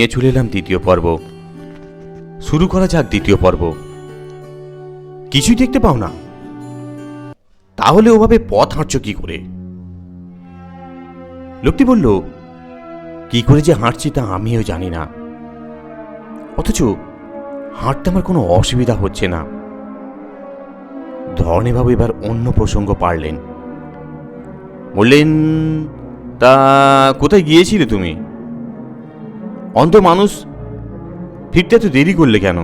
নিয়ে চলে এলাম দ্বিতীয় পর্ব। শুরু করা যাক দ্বিতীয় পর্ব। কিছুই দেখতে পাও না। তাহলে ওভাবে পথ হাঁটছ কি করে? লোকটি বলল, কি করে যে হাঁটছি তা আমিও জানি না। অথচ হাঁটতে আমার কোনো অসুবিধা হচ্ছে না। ধরনীবাবু এবার অন্য প্রসঙ্গ পারলেন বললেন, তা কোথায় গিয়েছিলে তুমি? অন্ধ মানুষ ফিরতে এত দেরি করলে কেন?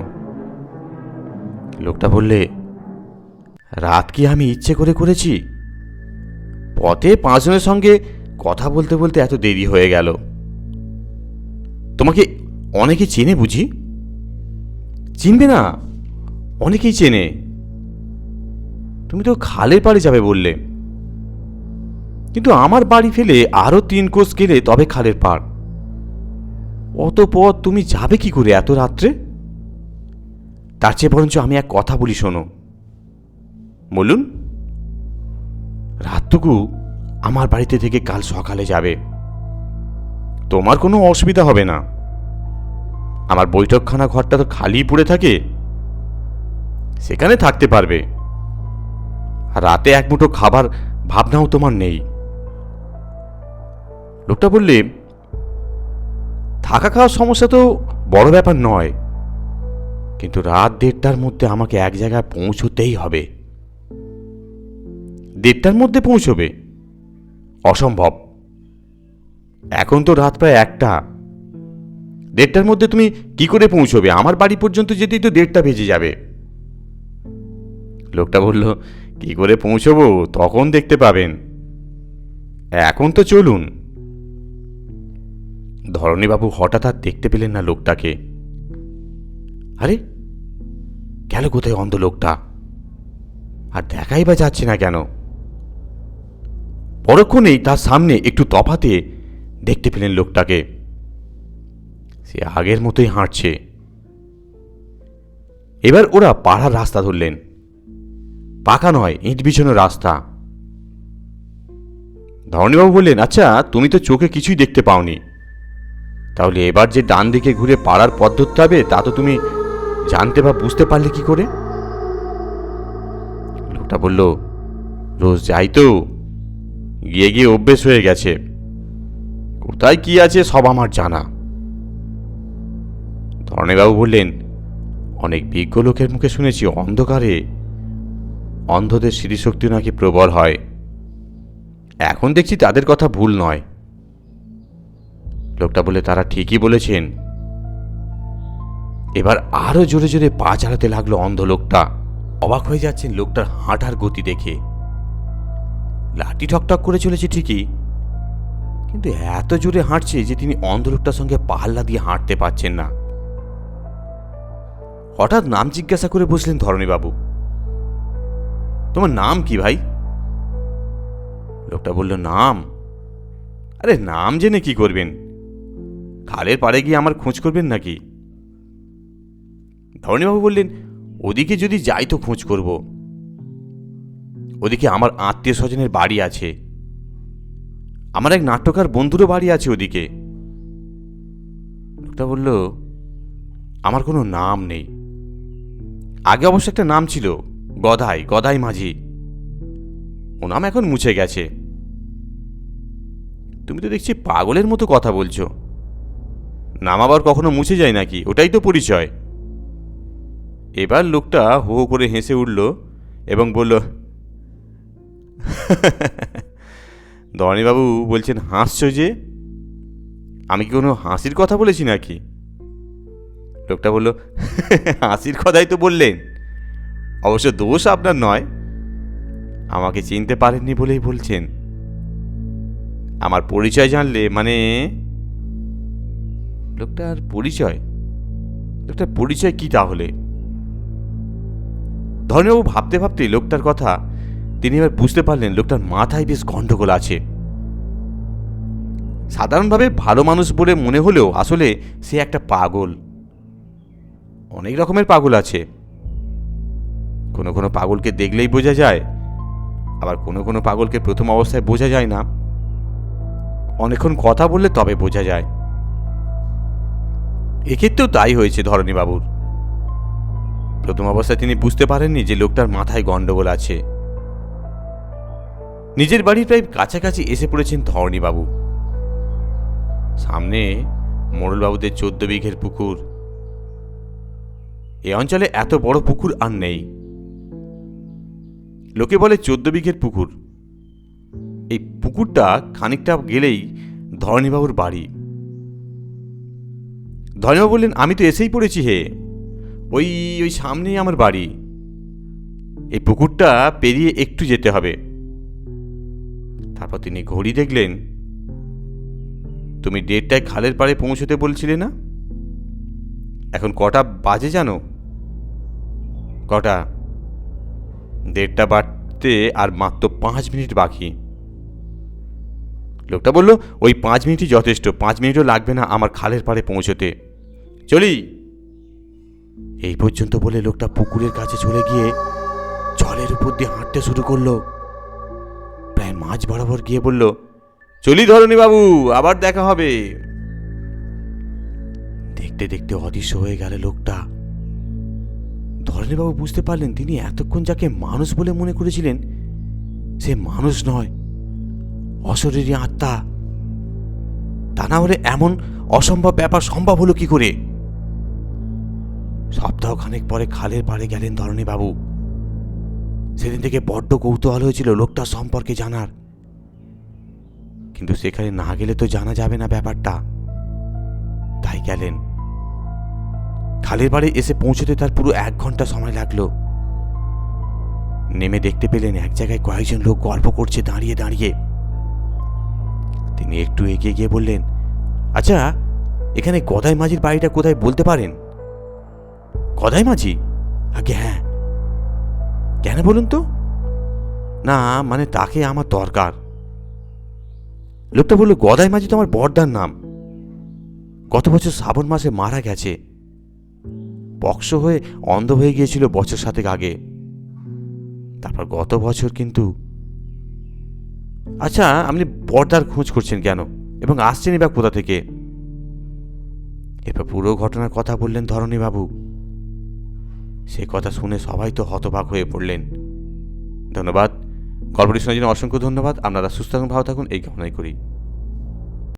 লোকটা বললে, রাত কি আমি ইচ্ছে করে করেছি? পথে পাঁচজনের সঙ্গে কথা বলতে বলতে এত দেরি হয়ে গেল। তোমাকে অনেকে চেনে বুঝি? চিনবে না? অনেকেই চেনে। তুমি তো খালের পাড়ে যাবে বললে। কিন্তু আমার বাড়ি ফেলে আরও তিন কোষ গেলে তবে খালের পাড়। অত পথ তুমি যাবে কি করে এত রাত্রে? তার চেয়ে বরঞ্চ আমি এক কথা বলি শোনো। বলুন। রাতটুকু আমার বাড়িতে থেকে কাল সকালে যাবে। তোমার কোনো অসুবিধা হবে না। আমার বৈঠকখানা ঘরটা তো খালি পড়ে থাকে। সেখানে থাকতে পারবে। রাতে এক মুঠো খাবার ভাবনাও তোমার নেই। লোকটা বললে থাকা খাওয়ার সমস্যা তো বড় ব্যাপার নয়। কিন্তু রাত দেড়টার মধ্যে আমাকে এক জায়গায় পৌঁছতেই হবে। দেড়টার মধ্যে পৌঁছবে? অসম্ভব। এখন তো রাত প্রায় একটা। দেড়টার মধ্যে তুমি কি করে পৌঁছবে? আমার বাড়ি পর্যন্ত যেতেই তো দেড়টা বেজে যাবে। লোকটা বলল, কি করে পৌঁছবো? তখন দেখতে পাবেন। এখন তো চলুন। ধরণীবাবু হঠাৎ আর দেখতে পেলেন না লোকটাকে। আরে, গেল কোথায় অন্ধ লোকটা? আর দেখাই বা যাচ্ছে না কেন? পরক্ষণেই তার সামনে একটু তফাতে দেখতে পেলেন লোকটাকে। সে আগের মতোই হাঁটছে। এবার ওরা পাড়ার রাস্তা ধরলেন। পাকা নয়, ইট বিছানো রাস্তা। ধরণীবাবু বললেন আচ্ছা তুমি তো চোখে কিছুই দেখতে পাওনি। তাহলে এবার যে ডান দিকে ঘুরে পাড়ার পথ ধরতে হবে, তা তো তুমি জানতে বা বুঝতে পারলে কি করে? লোকটা বলল, রোজ যাই তো। গিয়ে গিয়ে অভ্যেস হয়ে গেছে। কোথায় কি আছে সব আমার জানা। ধরণীবাবু বললেন, অনেক বিজ্ঞ লোকের মুখে শুনেছি অন্ধকারে অন্ধদের স্মৃতিশক্তি নাকি প্রবল হয়। এখন দেখছি তাদের কথা ভুল নয়। লোকটা বলে তারা ঠিকই বলেছেন। এবার আরও জোরে জোরে পা চালাতে লাগল অন্ধ লোকটা। অবাক হয়ে যাচ্ছেন লোকটার হাঁটার গতি দেখে। লাঠি ঠকঠক করে চলেছে ঠিকই, কিন্তু এত জোরে হাঁটছে যে তিনি অন্ধ লোকটার সঙ্গে পাল্লা দিয়ে হাঁটতে পারছেন না। হঠাৎ নাম জিজ্ঞাসা করে বসলেন ধরণীবাবু, তোমার নাম কি ভাই? লোকটা বলল, নাম? আরে নাম জেনে কি করবেন? খালের পাড়ে গিয়ে আমার খোঁজ করবেন নাকি? ধরণীবাবু বললেন, ওদিকে যদি যাই তো খোঁজ করব। ওদিকে আমার আত্মীয় স্বজনের বাড়ি আছে। আমার এক নাট্যকার বন্ধুরও বাড়ি আছে ওদিকে। লোকটা বলল, আমার কোনো নাম নেই। আগে অবশ্য একটা নাম ছিল, গদাই গদাই মাঝি। ও নাম এখন মুছে গেছে। তুমি তো দেখছি পাগলের মতো কথা বলছো। নাম আবার কখনো মুছে যায় নাকি? ওটাই তো পরিচয়। এবার লোকটা হো হো করে হেসে উঠল এবং বলল ধরণীবাবু বলছেন, হাসছো যে? আমি কি কোনো হাসির কথা বলেছি নাকি? লোকটা বলল, হাসির কথাই তো বললেন। অবশ্য দোষ আপনার নয়। আমাকে চিনতে পারেননি বলেই বলছেন। আমার পরিচয় জানলে মানে লোকটার পরিচয়? লোকটার পরিচয় কি তাহলে? ধরনীবাবু ভাবতে ভাবতে লোকটার কথা তিনি এবার বুঝতে পারলেন লোকটার মাথায় বেশ গন্ডগোল আছে। সাধারণভাবে ভালো মানুষ বলে মনে হলেও আসলে সে একটা পাগল। অনেক রকমের পাগল আছে। কোনো কোনো পাগলকে দেখলেই বোঝা যায়, আবার কোনো কোনো পাগলকে প্রথম অবস্থায় বোঝা যায় না। অনেকক্ষণ কথা বললে তবে বোঝা যায়। এক্ষেত্রেও তাই হয়েছে ধরণীবাবুর। প্রথম অবস্থায় তিনি বুঝতে পারেননি যে লোকটার মাথায় গন্ডগোল আছে। নিজের বাড়ির প্রায় কাছাকাছি এসে পড়েছেন ধরণীবাবু। সামনে মোড়লবাবুদের চোদ্দ বিঘের পুকুর। এ অঞ্চলে এত বড় পুকুর আর নেই। লোকে বলে চোদ্দ বিঘের পুকুর। এই পুকুরটা খানিকটা গেলেই ধরণীবাবুর বাড়ি। ধরণীবাবু বললেন, আমি তো এসেই পড়েছি হে। ওই ওই সামনেই আমার বাড়ি। এই পুকুরটা পেরিয়ে একটু যেতে হবে। তারপর তিনি ঘড়ি দেখলেন, তুমি দেড়টায় খালের পাড়ে পৌঁছতে বলছিলে না? এখন কটা বাজে জানো? কটা? দেড়টা বাড়তে আর মাত্র পাঁচ মিনিট বাকি। লোকটা বলল, ওই পাঁচ মিনিটই যথেষ্ট, পাঁচ মিনিটও লাগবে না আমার খালের পাড়ে পৌঁছতে। চলি। এই পর্যন্ত বলে লোকটা পুকুরের কাছে চলে গিয়ে জলের উপর দিয়ে হাঁটতে শুরু করল। প্রায় মাঝ বরাবর গিয়ে বলল চলি ধরনী বাবু আবার দেখা হবে। দেখতে দেখতে অদৃশ্য হয়ে গেল লোকটা। ধরণীবাবু বুঝতে পারলেন তিনি এতক্ষণ যাকে মানুষ বলে মনে করেছিলেন সে মানুষ নয় অশরীরী আত্মা। তা না হলে এমন অসম্ভব ব্যাপার সম্ভব হলো কি করে? সপ্তাহখানেক পরে খালের পাড়ে গেলেন ধরণীবাবু। সেদিন থেকে বড্ড কৌতূহল হয়েছিল লোকটার সম্পর্কে জানার। কিন্তু সেখানে না গেলে তো জানা যাবে না ব্যাপারটা। তাই গেলেন। খালের পাড়ে এসে পৌঁছতে তার পুরো এক ঘণ্টা সময় লাগল। নেমে দেখতে পেলেন এক জায়গায় কয়েকজন লোক গল্প করছে দাঁড়িয়ে দাঁড়িয়ে। তিনি একটু এগিয়ে গিয়ে বললেন আচ্ছা এখানে গদাই মাঝির বাড়িটা কোথায় বলতে পারেন? গদাই মাঝি? আগে হ্যাঁ। কেন বলুন তো? না মানে তাকে আমার দরকার। লোকটা বলল, গদাই মাঝি তো আমার বর্দার নাম। গত বছর শ্রাবণ মাসে মারা গেছে। পক্স হয়ে অন্ধ হয়ে গিয়েছিল বছর সাতেক আগে। তারপর গত বছর কিন্তু আচ্ছা আপনি বর্দার খোঁজ করছেন কেন? এবং আসছেনই বা কোথা থেকে? এরপর পুরো ঘটনার কথা বললেন ধরণীবাবু। সে কথা শুনে সবাই তো হতবাক হয়ে পড়লেন। ধন্যবাদ। গল্পটি শোনার জন্য অসংখ্য ধন্যবাদ। আপনারা সুস্থ এবং ভালো থাকুন, এই কামনাই করি।